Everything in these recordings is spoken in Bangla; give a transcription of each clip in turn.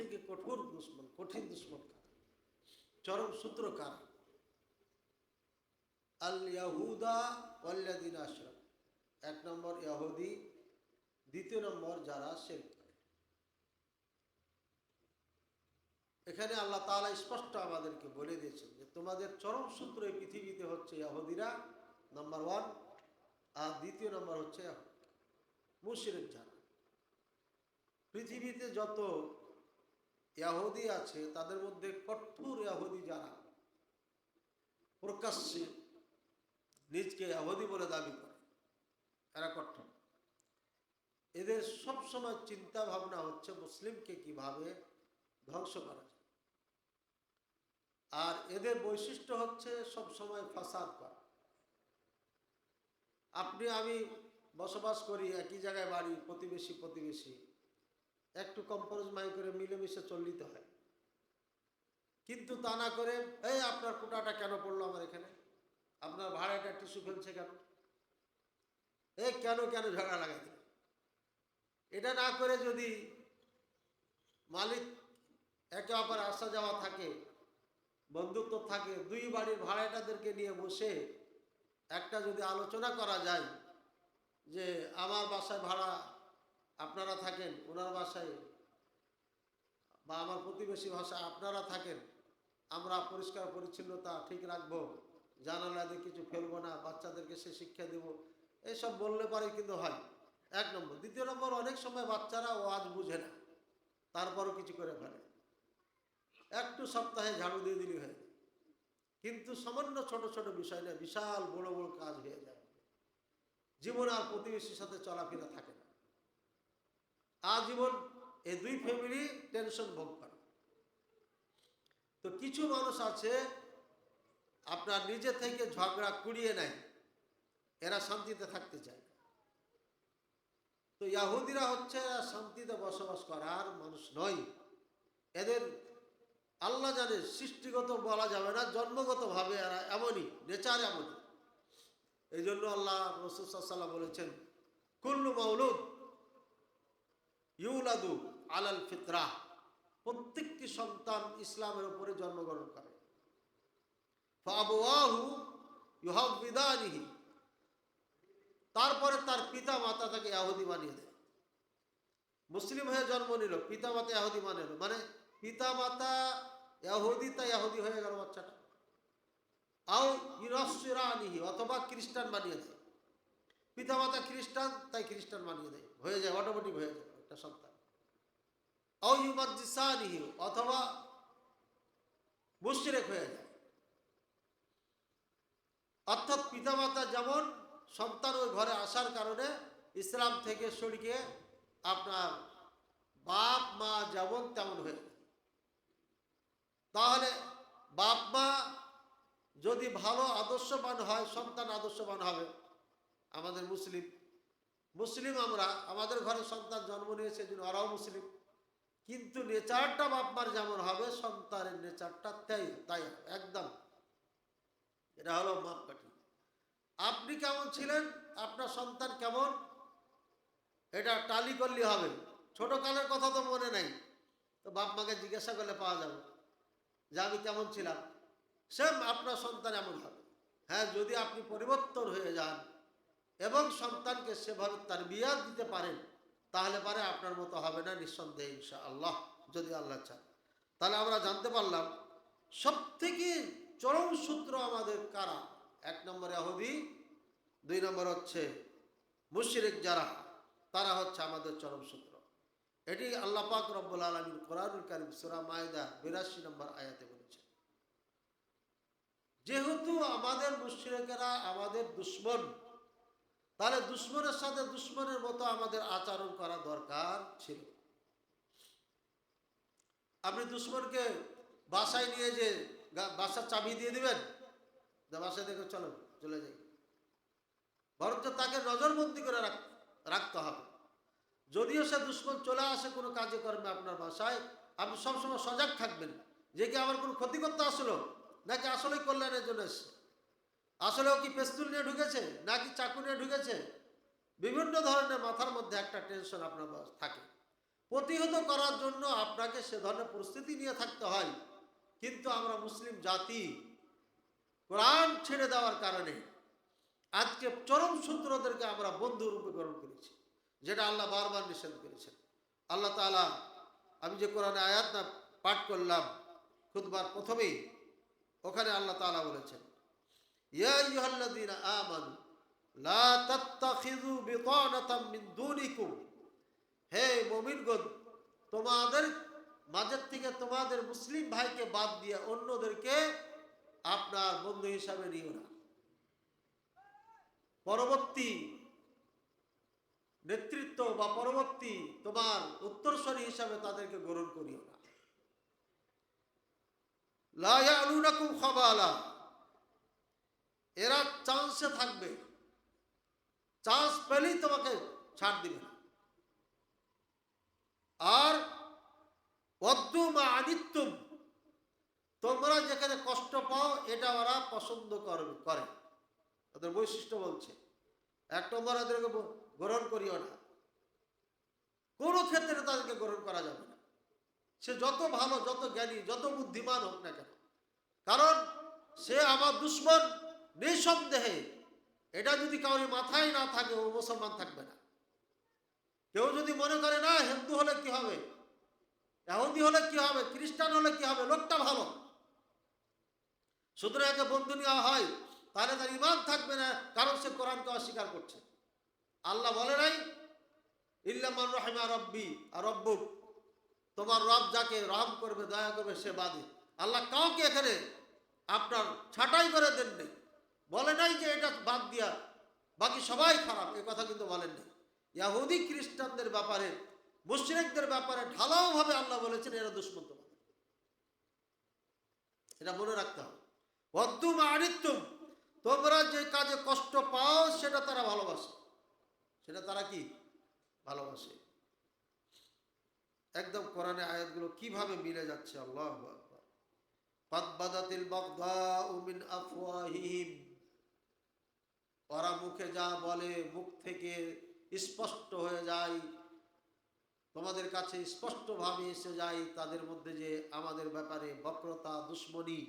থেকে কঠোর দুশ্মন, কঠিন দুশ্মন চরম সূত্র এক নম্বর ইয়াহুদি, দ্বিতীয় নম্বর যারা শেখ এখানে আল্লাহ তাআলা স্পষ্ট আমাদেরকে বলে দিয়েছেন যে, তোমাদের চরম সূত্র এই পৃথিবীতে হচ্ছে ইয়াহুদিরা, নাম্বার ওয়ান। আর দ্বিতীয় নম্বর হচ্ছে মুশরিক যারা। পৃথিবীতে যত ইয়াহুদি আছে, তাদের মধ্যে কঠোর ইয়াহুদি যারা, প্রকাশ্যে নিজকে ইয়াহুদি বলে দাবি করে, এরা কঠোর। এদের সবসময় চিন্তা ভাবনা হচ্ছে মুসলিমকে কীভাবে ধ্বংস করা যায়। আর এদের বৈশিষ্ট্য হচ্ছে সব সময় ফাসাদ করা। আপনি, আমি বসবাস করি একই জায়গায় বাড়ি, প্রতিবেশী প্রতিবেশী। একটু কম্প্রোমাই করে মিলেমিশে চলিতে হয়। কিন্তু তা না করে, এই আপনার কোটাটা কেন পড়ল আমার এখানে? আপনার ভাড়াটা টিস্যু ফেলছে কেন? এই কেন কেন ঝগড়া লাগাই দিল এটা না করে যদি মালিক একে অপর আসা যাওয়া থাকে, বন্ধুত্ব থাকে, দুই বাড়ির ভাড়াটাদেরকে নিয়ে বসে একটা যদি আলোচনা করা যায় যে আমার বাসায় ভাড়া আপনারা থাকেন, ওনার বাসায় বা আমার প্রতিবেশী ভাষায় আপনারা থাকেন, আমরা পরিষ্কার পরিচ্ছন্নতা ঠিক রাখব, জানালাতে কিছু ফেলব না, বাচ্চাদেরকে সে শিক্ষা দেব এইসব বললে পারে কিন্তু হয়। এক নম্বর। দ্বিতীয় নম্বর, অনেক সময় বাচ্চারা ওয়াজ বুঝে না, তারপরও কিছু করে ফেলে। একটু সপ্তাহে ঝাড়ু দিয়ে দিলি হয় কিন্তু সামান্য ছোট ছোট বিষয় না, বিশাল বড় বড় কাজ হয়ে যায়। জীবনে আর প্রতিবেশীর সাথে চলাফেরা থাকে আজীবন এই দুই ফ্যামিলি টেনশন ভোগ করে। তো কিছু মানুষ আছে, আপনার নিজে থেকে ঝগড়া কুড়িয়ে নেয়, এরা শান্তিতে থাকতে চায় তো ইয়াহুদিরা হচ্ছে শান্তিতে বসবাস করার মানুষ নয়। এদের আল্লাহ জানে সৃষ্টিগত বলা যাবে না, জন্মগতভাবে এরা এমনই, নেচার এমনই। এই জন্য আল্লাহ রসুল্লাহ বলেছেন, কুল্লু মাউলুদ ইউলাদু আলাল ফিতরা। প্রত্যেকটি সন্তান ইসলামের উপরে জন্মগ্রহণ করে। তারপরে তার পিতা মাতা তাকে ইয়াহুদি বানিয়ে দেয়। মুসলিম হয়ে জন্ম নিল পিতা মাতা ইয়াহুদি মানে মানে পিতা মাতা ইয়াহুদি, তা ইয়াহুদি হয়ে গেল বাচ্চাটা। আও ইরসিরানিহি অথবা খ্রিস্টান বানিয়ে দেয়। পিতা মাতা খ্রিস্টান, তাই খ্রিস্টান বানিয়ে দেয়। হয়ে যায় অটোমেটিক হয়ে যায়। একটা সন্তান। অথবা মুশরিক হয়ে যায়। অর্থাৎ পিতামাতা যেমন সন্তান ওই ঘরে আসার কারণে ইসলাম থেকে সরিয়ে আপনার বাপ, মা যেমন তেমন হয়ে যায়। তাহলে বাপ, মা যদি ভালো আদর্শবান হয়, সন্তান আদর্শবান হবে, আমাদের মুসলিম মুসলিম আমরা, আমাদের ঘরে সন্তান জন্ম নিয়েছে জন্য ওরাও মুসলিম। কিন্তু নেচারটা বাপমার যেমন হবে, সন্তানের নেচারটা তাই তাই একদম। এটা হলো মাপকাঠি। আপনি কেমন ছিলেন? আপনার সন্তান কেমন? এটা টালি করলে হবে। ছোট কালের কথা তো মনে নাই। তো বাপ মাকে জিজ্ঞাসা করলে পাওয়া যাবে যে আমি কেমন ছিলাম। সেম আপনার সন্তান এমন হবে। হ্যাঁ যদি আপনি পরিবর্তন হয়ে যান এবং সন্তানকে সেভাবে তার বিয়া দিতে পারেন, তাহলে পারে আপনার মতো হবে না নিঃসন্দেহে ইনশা আল্লাহ যদি আল্লাহ চান তাহলে আমরা জানতে পারলাম সব থেকে চরম সূত্র আমাদের কারা? এক নম্বরে আহদি দুই নম্বর হচ্ছে মুশরিক যারা, তারা হচ্ছে আমাদের চরম সূত্র এটি আল্লাহ পাক রব্বুল আলমিন কোরআনুল কারিম সুরা মায়দা বিরাশি নম্বর আয়াতে বলেছে যেহেতু আমাদের মুশ্রিকেরা আমাদের দুশ্মন তাহলে দুশ্মনের সাথে দুশ্মনের মতো আমাদের আচরণ করা দরকার ছিল। আপনি দুশ্মনকে বাসায় নিয়ে যে বাসার চাবি দিয়ে দিবেন বাসায় দেখে চলো, চলে যাই। বরঞ্চ তাকে নজরবন্দি করে রাখ- রাখতে হবে। যদিও সে দুশ্মন চলে আসে কোনো কাজে কর্মে আপনার বাসায়, আপনি সবসময় সজাগ থাকবেন যে কি আমার কোনো ক্ষতি করতে আসলো, নাকি আসলেই কল্যাণের জন্য এসছে। আসলেও কি পেস্তুল নিয়ে ঢুকেছে নাকি চাকু নিয়ে ঢুকেছে? বিভিন্ন ধরনের মাথার মধ্যে একটা টেনশন আপনার থাকে। প্রতিহত করার জন্য আপনাকে সে ধরনের পরিস্থিতি নিয়ে থাকতে হয়। কিন্তু আমরা মুসলিম জাতি, কোরআন ছেড়ে দেওয়ার কারণে আজকে চরম সূত্রদেরকে আমরা বন্ধু রূপে গ্রহণ করেছি, যেটা আল্লাহ বারবার নিষেধ করেছেন। আল্লাহ তাআলা, আমি যে কোরআনে আয়াত না পাঠ করলাম খুদবার প্রথমেই ওখানে আল্লাহ তাআলা বলেছেন তোমাদের মাঝের থেকে তোমাদের মুসলিম ভাইকে বাদ দিয়ে অন্যদেরকে আপনার বন্ধু হিসাবে নিও না। পরবর্তী নেতৃত্ব বা পরবর্তী তোমার উত্তরস্বরী হিসাবে তাদেরকে গ্রহণ করিও না। লা ইয়ালুনাকুম খাবালা এরা চান্সে থাকবে। চান্স পেলেই তোমাকে ছাড় দিবে না। আর অদ্যুমা আদিত্যম তোমরা যেখানে কষ্ট পাও, এটা ওরা পছন্দ করবে করে। ওদের বৈশিষ্ট্য বলছে, এক নম্বর ওদেরকে গ্রহণ করিও না। কোনো ক্ষেত্রে তাদেরকে গ্রহণ করা যাবে না। সে যত ভালো, যত জ্ঞানী, যত বুদ্ধিমান হোক না কেন। কারণ সে আমার দুশ্মন। নিঃসন্দেহে এটা যদি কাউরি মাথায় না থাকে, ও মুসলমান থাকবে না। কেউ যদি মনে করে, না, হিন্দু হলে কি হবে? এহুদি হলে কি হবে? খ্রিস্টান হলে কি হবে? লোকটা ভালো। সুতরাং একে বন্ধু নেওয়া হয়, তাহলে তার ইমান থাকবে না, কারণ সে কোরআনকে অস্বীকার করছে। আল্লাহ বলে নাই ইল্লামান রহিমা রব্বি আর রব্বুক। তোমার রব যাকে রহম করবে, দয়া করবে, সে বাদে। আল্লাহ কাউকে এখানে আপনার ছাঁটাই করে দেন নেই বলে নাই যে এটা বাদ দিয়া, বাকি সবাই খারাপ, এ কথা কিন্তু বলেন নাই। ইয়াহুদি খ্রিস্টানদের ব্যাপারে, মুশরিকদের ব্যাপারে ঢালাও ভাবে আল্লাহ বলেছেন, এরা দুষ্মন্ত এটা মনে রাখতে হবে। অদ্যুম আনিত্যম তোমরা যে কাজে কষ্ট পাও, সেটা তারা ভালোবাসে। সেটা তারা কি? ভালোবাসে। একদম কোরআনে আয়াতগুলো কীভাবে মিলে যাচ্ছে? আল্লাহ ফাদবাদাতিল বাগদাউ মিন আফওয়াহিহিম। ওরা মুখে যা বলে, মুখ থেকে স্পষ্ট হয়ে যায়। তোমাদের কাছে স্পষ্টভাবে এসে যায় তাদের মধ্যে যে আমাদের ব্যাপারে বক্রতা, দুশ্মনী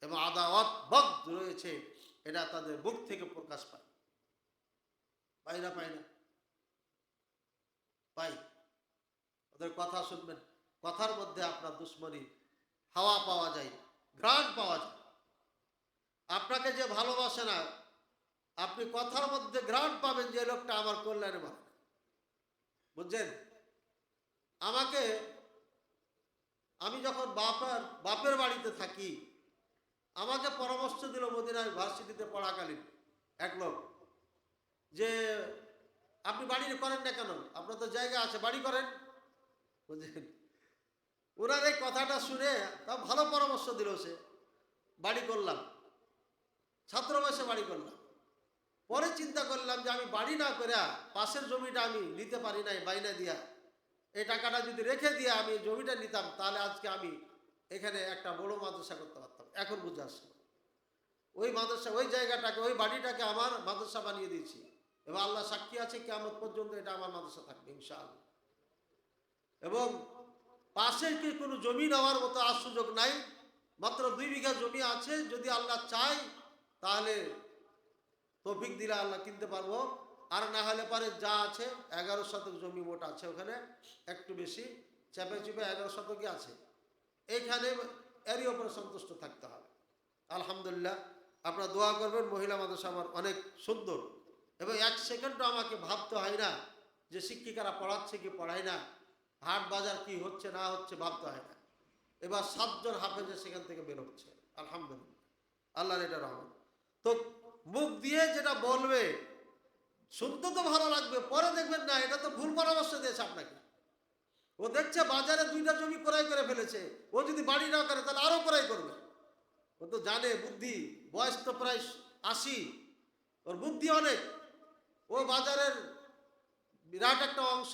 এবং আদাওয়াত বদ রয়েছে, এটা তাদের মুখ থেকে প্রকাশ পায়। পাই না পাই না। পাই ওদের কথা শুনবেন। কথার মধ্যে আপনার দুশ্মনী হাওয়া পাওয়া যায়, ঘ্রাণ পাওয়া যায়। আপনাকে যে ভালোবাসে না, আপনি কথার মধ্যে গ্রাউন্ড পাবেন যে লোকটা আমার কল্যাণে ভালো বুঝছেন? আমাকে, আমি যখন বাপার, বাপের বাড়িতে থাকি, আমাকে পরামর্শ দিল মদিনায় ভার্সিটিতে পড়াকালীন এক লোক যে, আপনি বাড়ি করেন না কেন? আপনার তো জায়গা আছে, বাড়ি করেন। বুঝলেন ওনার এই কথাটা শুনে তা ভালো পরামর্শ দিল সে, বাড়ি করলাম। ছাত্র বয়সে বাড়ি করলাম। পরে চিন্তা করলাম যে আমি বাড়ি না করে পাশের জমিটা আমি নিতে পারি নাই, বাইনা দিয়া। এই টাকাটা যদি রেখে দিয়ে আমি জমিটা নিতাম, তাহলে আজকে আমি এখানে একটা বড় মাদ্রাসা করতে পারতাম। এখন বুঝে আসছে। ওই মাদ্রাসা, ওই জায়গাটাকে, ওই বাড়িটাকে আমার মাদ্রাসা বানিয়ে দিয়েছি। এবং আল্লাহ সাক্ষী আছে কেমন পর্যন্ত এটা আমার মাদ্রাসা থাকবে, ইনশাআল্লাহ। এবং পাশে কি কোনো জমি নেওয়ার মতো আর সুযোগ নাই। মাত্র দুই বিঘা জমি আছে, যদি আল্লাহ চায় তাহলে তৌফিক দিলে আল্লাহ কিনতে পারব। আর না হলে পারে যা আছে, এগারো শতক জমি মোট আছে ওখানে, একটু বেশি, চেপে চেপে এগারো শতকই আছে। এইখানে এরই ওপরে সন্তুষ্ট থাকতে হবে। আলহামদুলিল্লাহ, আপনারা দোয়া করবেন, মহিলা মাদ্রাসা আমার অনেক সুন্দর। এবং এক সেকেন্ডও আমাকে ভাবতে হয় না যে শিক্ষিকারা পড়াচ্ছে কি পড়ায় না, হাট বাজার কি হচ্ছে না হচ্ছে ভাবতে হয় না। এবার সাতজন হাফেজে সেখান থেকে বের হচ্ছে। আলহামদুলিল্লাহ। আল্লাহর এটা রহমান তো মুখ দিয়ে যেটা বলবে, শুনতে তো ভালো লাগবে, পরে দেখবেন না, এটা তো ভুল পরামর্শ দিয়েছে আপনাকে। ও দেখছে বাজারে দুইটা জমি ক্রয় করে ফেলেছে, ও যদি বাড়ি না করে তাহলে আরও ক্রয় করবে। ও তো জানে, বুদ্ধি, বয়স তো প্রায় আশি, ওর বুদ্ধি অনেক। ও বাজারের বিরাট একটা অংশ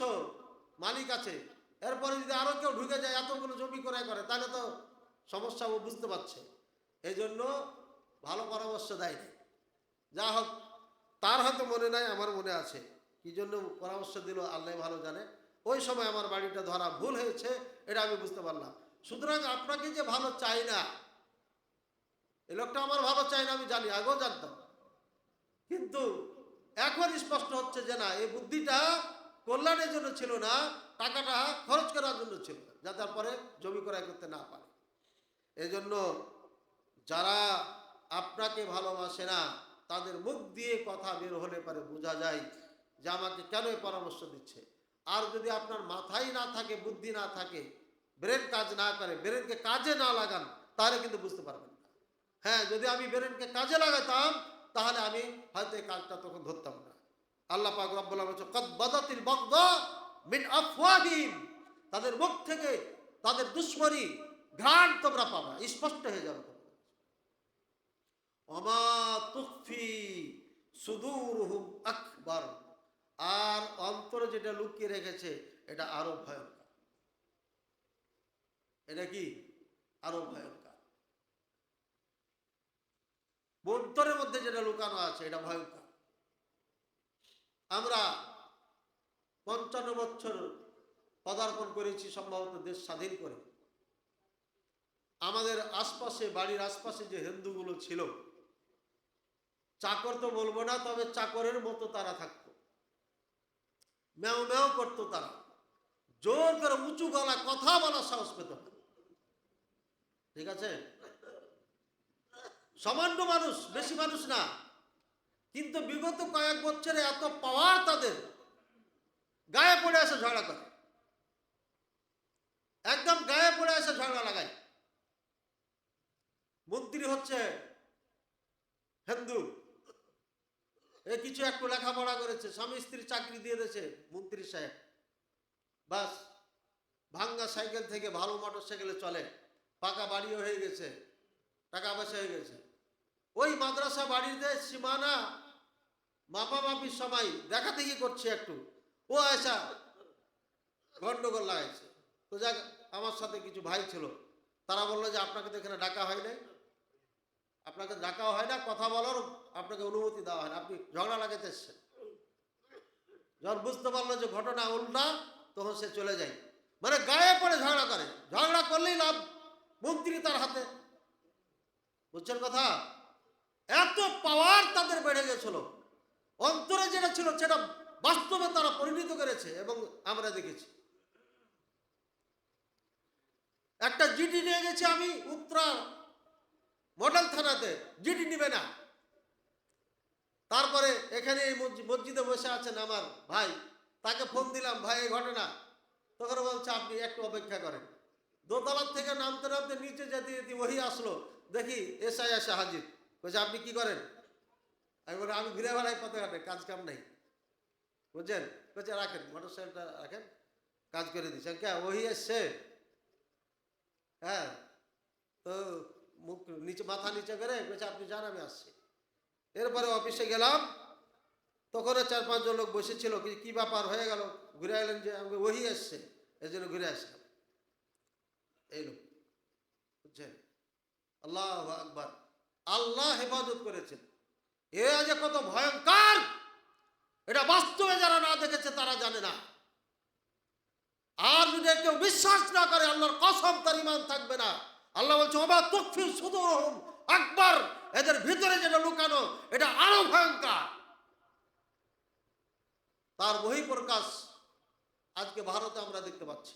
মালিক আছে, এরপরে যদি আরও কেউ ঢুকে যায়, এতগুলো জমি ক্রয় করে, তাহলে তো সমস্যা ও বুঝতে পারছে। এই জন্য ভালো পরামর্শ দেয় না যা হোক, তার হয়তো মনে নাই, আমার মনে আছে। কি জন্য পরামর্শ দিল, আল্লাহ ভালো জানে। ওই সময় আমার বাড়িটা ধরা ভুল হয়েছে, এটা আমি বুঝতে পারলাম। সুতরাং আপনাকে যে ভালো চাই না এই লোকটা আমার ভালো চাই না, আমি জানি, আগেও জানতাম। কিন্তু এখন স্পষ্ট হচ্ছে যে না, এই বুদ্ধিটা কল্যাণের জন্য ছিল না, টাকাটা খরচ করার জন্য ছিল যাতে পরে জমি ক্রয় করতে না পারে। এজন্য যারা আপনাকে ভালোবাসে না, তাদের মুখ দিয়ে কথা বের হলে পারে বোঝা যায় যে আমাকে কেন পরামর্শ দিচ্ছে। আর যদি আপনার মাথায় না থাকে, বুদ্ধি না থাকে, ব্রেন কাজ না করে, ব্রেনকে কাজে না লাগান, তাহলে কিন্তু বুঝতে পারবেন না। হ্যাঁ যদি আমি ব্রেনকে কাজে লাগাতাম, তাহলে আমি হয়তো এই কাজটা তখন ধরতাম না। আল্লাহ পাক রব্বুল আলামিন বলছে কদ বাদাতিল বাগদা মিন আফওয়াহিম। তাদের মুখ থেকে তাদের দুশ্মনী ঘ্রাণ তোমরা পাবা, স্পষ্ট হয়ে যাবে আকবার। আর অন্তরে যেটা লুকিয়ে রেখেছে, এটা আরও ভয়ঙ্কর। এটা কি? আরও ভয়ঙ্কর। অন্তরের মধ্যে যেটা লুকানো আছে, এটা ভয়ঙ্কর। আমরা পঞ্চান্ন বছর পদার্পণ করেছি, সম্ভবত দেশ স্বাধীন করে। আমাদের আশপাশে, বাড়ির আশপাশে যে হিন্দুগুলো ছিল চাকর তো বলব না, তবে চাকরের মতো তারা থাকতো। ম্যাও ম্যাও করতো তারা। জোর করে উঁচু গলা কথা বলার সাহস পেত ঠিক আছে? সামান্য মানুষ, বেশি মানুষ না। কিন্তু বিগত কয়েক বছরে এত পাওয়ার তাদের। গায়ে পড়ে আসে ঝগড়া করে। একদম গায়ে পড়ে আসে ঝগড়া লাগায়। মন্ত্রী হচ্ছে হিন্দু। এ কিছু একটু লেখাপড়া করেছে, স্বামী স্ত্রী চাকরি দিয়ে দিয়েছে, মন্ত্রী সাহেব। বাস, ভাঙ্গা সাইকেল থেকে ভালো মোটর সাইকেলে চলে, পাকা বাড়িও হয়ে গেছে, টাকা পয়সা হয়ে গেছে। ওই মাদ্রাসা বাড়িতে সীমানা মাপামাপির সময় দেখা দেখি করছে একটু? ও আয়সা, গন্ডগোল লাগাইছে। তো যাক, আমার সাথে কিছু ভাই ছিল, তারা বলল যে, আপনাকে তো এখানে ডাকা হয় নাই। আপনাকে ডাকাও হয় না, কথা বলার আপনাকে অনুমতি দেওয়া হয় আপনি ঝগড়া লাগাতে এসছেন। যখন বুঝতে পারল যে ঘটনা উল্টা তখন সে চলে যায়। মানে গায়ে পড়ে ঝগড়া করে। ঝগড়া করলেই লাভ, মন্ত্রী তার হাতে। বুঝছেন কথা? এত পাওয়ার তাদের বেড়ে গেছিল। অন্তরে যেটা ছিল, সেটা বাস্তবে তারা পরিণত করেছে এবং আমরা দেখেছি। একটা জিডি নিয়ে গেছি আমি উত্তরা মডেল থানাতে। জিডি নিবে না। তারপরে এখানে এই মসজি- মসজিদে বসে আছেন আমার ভাই। তাকে ফোন দিলাম, ভাই, এই ঘটনা। তখন বলছে, আপনি একটু অপেক্ষা করেন। দোতলার থেকে নামতে নামতে নিচে যেতে যেতে ওহি আসলো। দেখি এসআই এসে হাজির। বলছে, আপনি কি করেন? আমি বলি আমি ঘুরে বেড়াই পথে ঘাটে, কাজ কাম নাই। বুঝছেন? বলছে, রাখেন, মোটর সাইকেলটা রাখেন, কাজ করে দিচ্ছেন কে? ওহি এসছে। হ্যাঁ তো মুখ নিচে, মাথা নিচে করে বলছে, আপনি যান, আমি আসছি। এরপরে অফিসে গেলাম। তখন চার পাঁচজন লোক বসেছিল, কি ব্যাপার হয়ে গেল? ঘুরে এলেন যে, আমাকে ওহি এসছে এই জন্য ঘুরে আসলাম। এই লোক, বুঝছেন? আল্লাহ আকবার। আল্লাহ হেফাজত করেছেন। এ যে কত ভয়ঙ্কর! এটা বাস্তবে যারা না দেখেছে, তারা জানে না। আর যদি কেউ বিশ্বাস না করে, আল্লাহর কসম তার ইমান থাকবে না। আল্লাহ বলছে ওবা তকফি সুদুরহুম। আকবার, এদের ভিতরে যেটা লুকানো, এটা আরও ভয়ঙ্কর। তার বহিঃপ্রকাশ আজকে ভারতে আমরা দেখতে পাচ্ছি,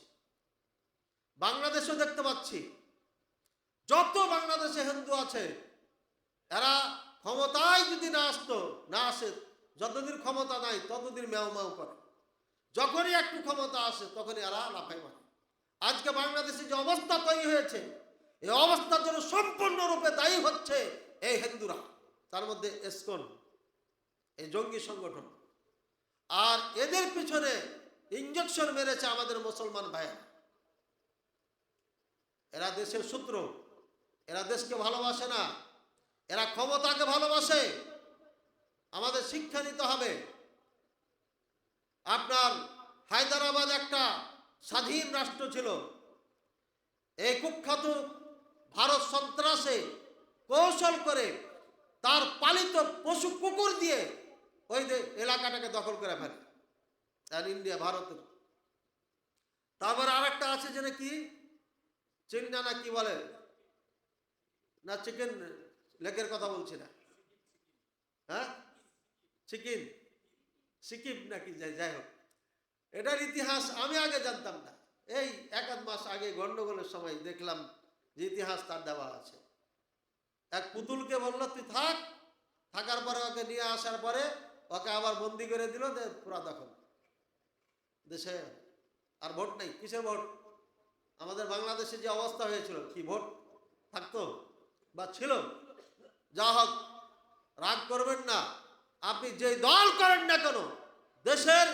বাংলাদেশেও দেখতে পাচ্ছি। যত বাংলাদেশে হিন্দু আছে, এরা ক্ষমতায় যদি না আসতো, না আসে, যতদিন ক্ষমতা নাই, ততদিন ম্যাও ম্যাও করে। যখনই একটু ক্ষমতা আসে, তখনই এরা লাফাই মারে। আজকে বাংলাদেশে যে অবস্থা তৈরি হয়েছে এই অবস্থার জন্য সম্পূর্ণরূপে দায়ী হচ্ছে এই হিন্দুরা। তার মধ্যে এসকন, এই জঙ্গি সংগঠন। আর এদের পিছনে ইঞ্জেকশন মেরেছে আমাদের মুসলমান ভাইয়া এরা দেশের সূত্র এরা দেশকে ভালোবাসে না, এরা ক্ষমতাকে ভালোবাসে। আমাদের শিক্ষা নিতে হবে। আপনার হায়দ্রাবাদ একটা স্বাধীন রাষ্ট্র ছিল। এই কুখ্যাত ভারত সন্ত্রাসে কৌশল করে তার পালিত পশু কুকুর দিয়ে ওই এলাকাটাকে দখল করে ফেলে। আর ইন্ডিয়া ভারতের তারপরে আরেকটা আছে যে কি চিন্না না কি বলে? না চিকেন লেগের কথা বলছি না। হ্যাঁ? চিকেন? সিকিম নাকি? যাই হোক। এটার ইতিহাস আমি আগে জানতাম না। এই এক আধ মাস আগে গন্ডগোলের সময় দেখলাম যে ইতিহাস তার দেওয়া আছে। এক পুতুলকে বলল, তুই থাক। থাকার পরে ওকে নিয়ে আসার পরে ওকে আবার বন্দি করে দিল পুরা দখল। দেশে আর ভোট নেই। কিসের ভোট? আমাদের বাংলাদেশে যে অবস্থা হয়েছিল, কি ভোট? থাকতো বা ছিল? যা হোক, রাগ করবেন না। আপনি যে দল করেন না কেন, দেশের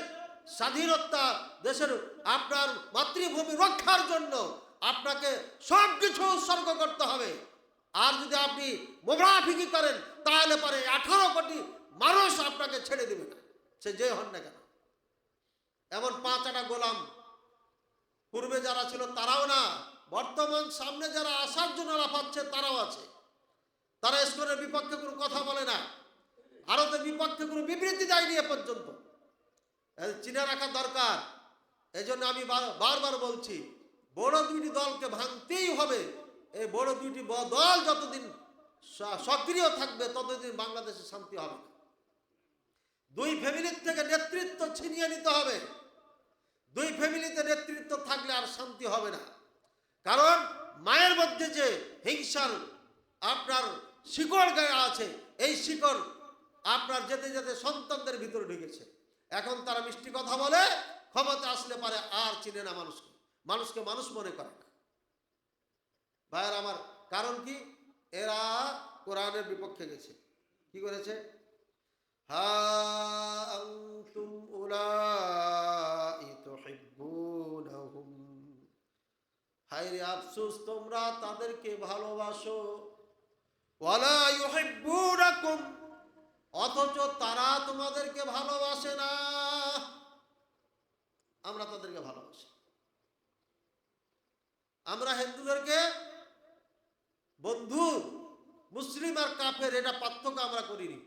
স্বাধীনতা, দেশের আপনার মাতৃভূমি রক্ষার জন্য আপনাকে সব কিছু উৎসর্গ করতে হবে। আর যদি আপনি মোবাফিকি করেন, তাহলে পরে আঠারো কোটি মানুষ আপনাকে ছেড়ে দেবে না। সে যে হন না কেন? এমন পাঁচ আটা গোলাম পূর্বে যারা ছিল তারাও না, বর্তমান সামনে যারা আসার জন্য লাফাচ্ছে তারাও আছে। তারা ইস্কনের বিপক্ষে কোনো কথা বলে না। ভারতের বিপক্ষে কোনো বিবৃতি দেয়নি এ পর্যন্ত। চিনে রাখা দরকার। এই জন্য আমি বার- বারবার বলছি বড় দুইটি দলকে ভাঙতেই হবে। এই বড় দুইটি দল যতদিন সক্রিয় থাকবে, ততদিন বাংলাদেশে শান্তি হবে দুই ফ্যামিলির থেকে নেতৃত্ব ছিনিয়ে নিতে হবে। দুই ফ্যামিলিতে নেতৃত্ব থাকলে আর শান্তি হবে না। কারণ মায়ের মধ্যে যে হিংসার আপনার শিকড় গায়ে আছে, এই শিকড় আপনার যেতে যেতে সন্তানদের ভিতরে ঢুকেছে। এখন তারা মিষ্টি কথা বলে, ক্ষমতা আসলে পারে আর চিনে না মানুষকে। মানুষকে মানুষ মনে করে না ভাইয়ের আমার কারণ কি? এরা কোরআনের বিপক্ষে গেছে। কি করেছে? হা আনতুম উলাই তুহিব্বুনাহুম। হায়রে আফসোস, তোমরা তাদেরকে ভালোবাসো। ওয়ালা ইউহিব্বুনাকুম, অথচ তারা তোমাদেরকে ভালোবাসে না। আমরা তাদেরকে ভালোবাসি। আমরা হিন্দুদেরকে বন্ধু, মুসলিম আর কাফের, এটা পার্থক্য আমরা করিনি।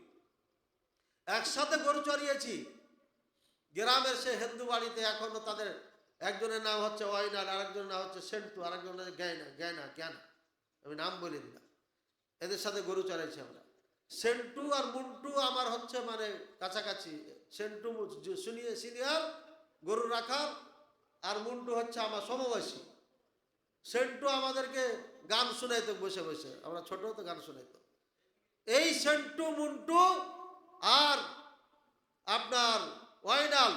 একসাথে গরু চড়িয়েছি, গ্রামের সে হিন্দু বাড়িতে এখনও তাদের একজনের নাম হচ্ছে ওয়াইনাল আরেকজনের নাম হচ্ছে সেন্টু আরেকজনের জ্ঞানা জ্ঞানা জ্ঞান আমি নাম বলে দিলাম। এদের সাথে গরু চড়াইছি আমরা। সেন্টু আর মুন্টু আমার হচ্ছে মানে কাছাকাছি। সেন্টু সিনিয়র সিনিয়র গরু রাখার, আর মুন্টু হচ্ছে আমার সমবয়সী। সেন্টু আমাদেরকে গান শোনাইতো বসে বসে, আমরা ছোট তো গান শোনাইতো। এই সেন্টু, মুন্টু আর আপনার ওয়াইনাল,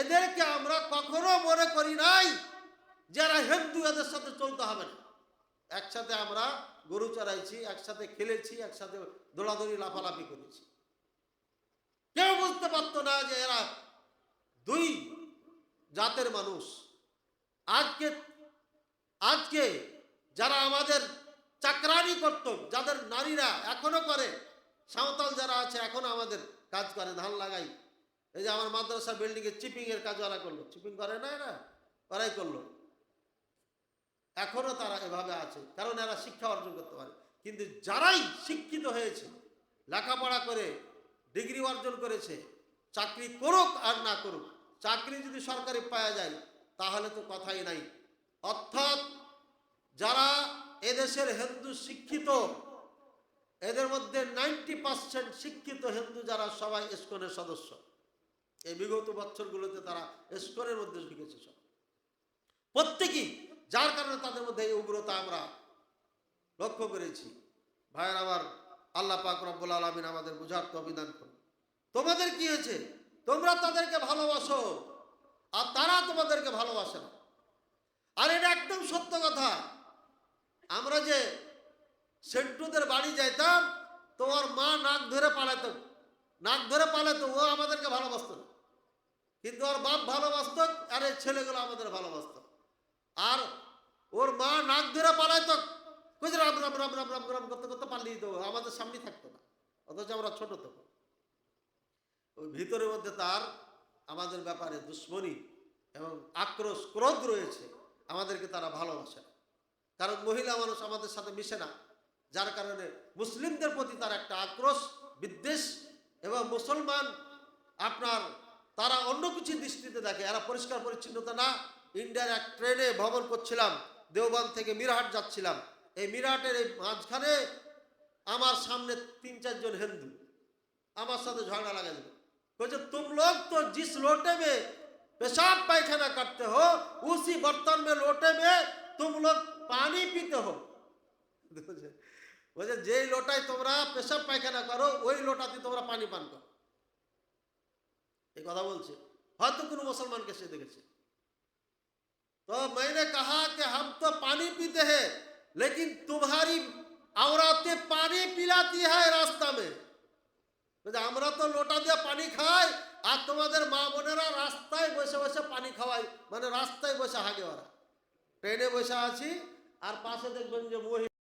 এদেরকে আমরা কখনো মনে করি নাই যারা হিন্দু, এদের সাথে চলতে হবে না। একসাথে আমরা গরু চড়াইছি, একসাথে খেলেছি, একসাথে দৌড়াদৌড়ি, লাফালাফি করেছি। কেউ বুঝতে পারতো না যে এরা দুই জাতের মানুষ। আজকে আজকে যারা আমাদের চাকরানি করত, যাদের নারীরা এখনও করে, সাঁওতাল যারা আছে, এখনও আমাদের কাজ করে, ধান লাগাই। এই যে আমার মাদ্রাসা বিল্ডিং এর চিপিং এর কাজ ওরা করল। চিপিং করে না? এরা ওরাই করল। এখনও তারা এভাবে আছে, কারণ এরা শিক্ষা অর্জন করতে পারে। কিন্তু যারাই শিক্ষিত হয়েছে, লেখাপড়া করে ডিগ্রি অর্জন করেছে, চাকরি করুক আর না করুক, চাকরি যদি সরকারি পাওয়া যায়, তাহলে তো কথাই নাই। অর্থাৎ যারা এদেশের হিন্দু শিক্ষিত, এদের মধ্যে নাইনটি পার্সেন্ট শিক্ষিত হিন্দু যারা সবাই ইস্কনের সদস্য। এই বিগত বছরগুলোতে তারা ইস্কনের মধ্যে ঢুকেছে সব। প্রত্যেকেই, যার কারণে তাদের মধ্যে এই উগ্রতা আমরা লক্ষ্য করেছি। ভাইয়ের আবার আল্লাহ পাক রব্বুল আলমিন আমাদের বুঝার অভিধান করুন। তোমাদের কি হয়েছে? তোমরা তাদেরকে ভালোবাসো, আর তারা তোমাদেরকে ভালোবাসে না। আর এটা একদম সত্য কথা। আমরা যে সেন্টুদের বাড়ি যাইতাম তো ওর মা নাক ধরে পালাতো। নাক ধরে পালাত, ও আমাদেরকে ভালোবাসতো কিন্তু ওর বাপ ভালোবাসত, আর এই ছেলেগুলো আমাদের ভালোবাসত। আর ওর মা নাক ধরে পালাইতো রাম রাম রাম রাম রাম রাম করতে করতে পালিয়ে তো আমাদের সামনে থাকতো না। অথচ আমরা ছোট তখন। ওই ভিতরের মধ্যে তার আমাদের ব্যাপারে দুশ্মনী এবং আক্রোশ, ক্রোধ রয়েছে। আমাদেরকে তারা ভালোবাসে কারণ মহিলা মানুষ আমাদের সাথে মিশে না। যার কারণে মুসলিমদের প্রতি তার একটা আক্রোশ, বিদ্বেষ এবং মুসলমান আপনার তারা অন্য কিছু দৃষ্টিতে দেখে। এরা পরিষ্কার পরিচ্ছন্নতা না। ইন্ডিয়ার এক ট্রেনে ভ্রমণ করছিলাম, দেওবান থেকে মিরাহাট যাচ্ছিলাম। এই মিরাটের এই মাঝখানে আমার সামনে তিন চারজন হিন্দু। আমার সাথে ঝগড়া লাগা দিল। বলছে তুম লোক তো জিস লোটে মে पेशाब पैखाना करते हो उसी बर्तन में लोटे में तुम लोग पानी पीते हो বলছে বলছে যেই লোটায় তোমরা পেশাব পায়খানা করো ওই লোটাতে তোমরা পানি পান করো এই কথা বলছে হয়তো কোনো মুসলমানকে সে দেখেছে तो मैंने कहा कि हम तो पानी पीते हैं लेकिन तुम्हारी औरतें पानी पिलाती है रास्ता में বলছে, আমরা তো লোটা দিয়ে পানি খাই আর তোমাদের মা বোনেরা রাস্তায় বসে বসে পানি খাওয়াই মানে রাস্তায় বসে হাগে ওরা। ট্রেনে বসে আছি, আর পাশে দেখবেন যে মহিলা